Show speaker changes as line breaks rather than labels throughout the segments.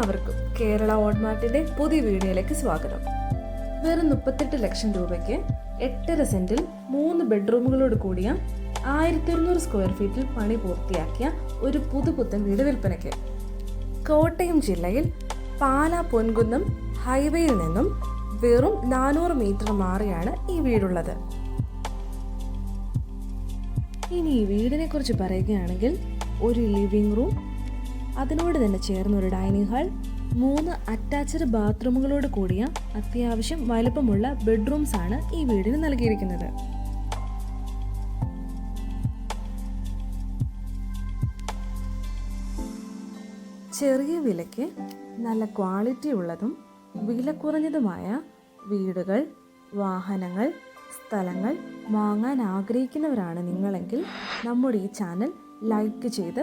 എല്ലാവർക്കും കേരള ഓൺമാർട്ടിന്റെ പുതിയ വീഡിയോയിലേക്ക് സ്വാഗതം. വെറും മുപ്പത്തെട്ട് ലക്ഷം രൂപയ്ക്ക് എട്ടര സെന്റിൽ മൂന്ന് ബെഡ്റൂമുകളോട് കൂടിയ ആയിരത്തി ഒരുന്നൂറ് സ്ക്വയർ ഫീറ്റിൽ പണി പൂർത്തിയാക്കിയ ഒരു പുതുപുത്തൻ വീട് വിൽപ്പനയ്ക്ക്. കോട്ടയം ജില്ലയിൽ പാലാ പൊൻകുന്നം ഹൈവേയിൽ നിന്നും വെറും നാനൂറ് മീറ്റർ മാറിയാണ് ഈ വീടുള്ളത്. ഇനി ഈ വീടിനെ കുറിച്ച് പറയുകയാണെങ്കിൽ ഒരു ലിവിംഗ് റൂം അതിനോട് തന്നെ ചേർന്ന ഒരു ഡൈനിങ് ഹാൾ മൂന്ന് അറ്റാച്ച്ഡ് ബാത്റൂമുകളോട് കൂടിയ അത്യാവശ്യം വലുപ്പമുള്ള ബെഡ്റൂംസ് ആണ് ഈ വീടിന് നൽകിയിരിക്കുന്നത്. ചെറിയ വിലയ്ക്ക് നല്ല ക്വാളിറ്റി ഉള്ളതും വില കുറഞ്ഞതുമായ വീടുകൾ വാഹനങ്ങൾ സ്ഥലങ്ങൾ വാങ്ങാൻ ആഗ്രഹിക്കുന്നവരാണ് നിങ്ങളെങ്കിൽ നമ്മുടെ ഈ ചാനൽ ലൈക്ക് ചെയ്ത്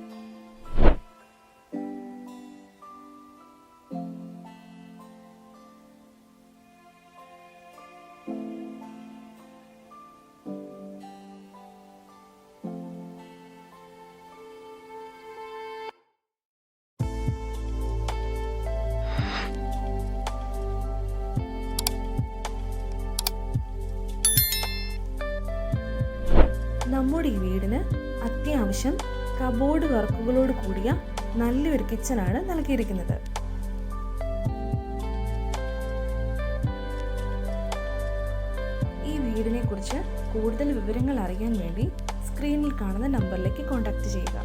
നമ്മുടെ ഈ വീടിന് അത്യാവശ്യം കബോർഡ് വർക്കുകളോട് കൂടിയ നല്ലൊരു കിച്ചണാണ് നൽകിയിരിക്കുന്നത്. ഈ വീടിനെ കുറിച്ച് കൂടുതൽ വിവരങ്ങൾ അറിയാൻ വേണ്ടി സ്ക്രീനിൽ കാണുന്ന നമ്പറിലേക്ക് കോൺടാക്റ്റ് ചെയ്യുക.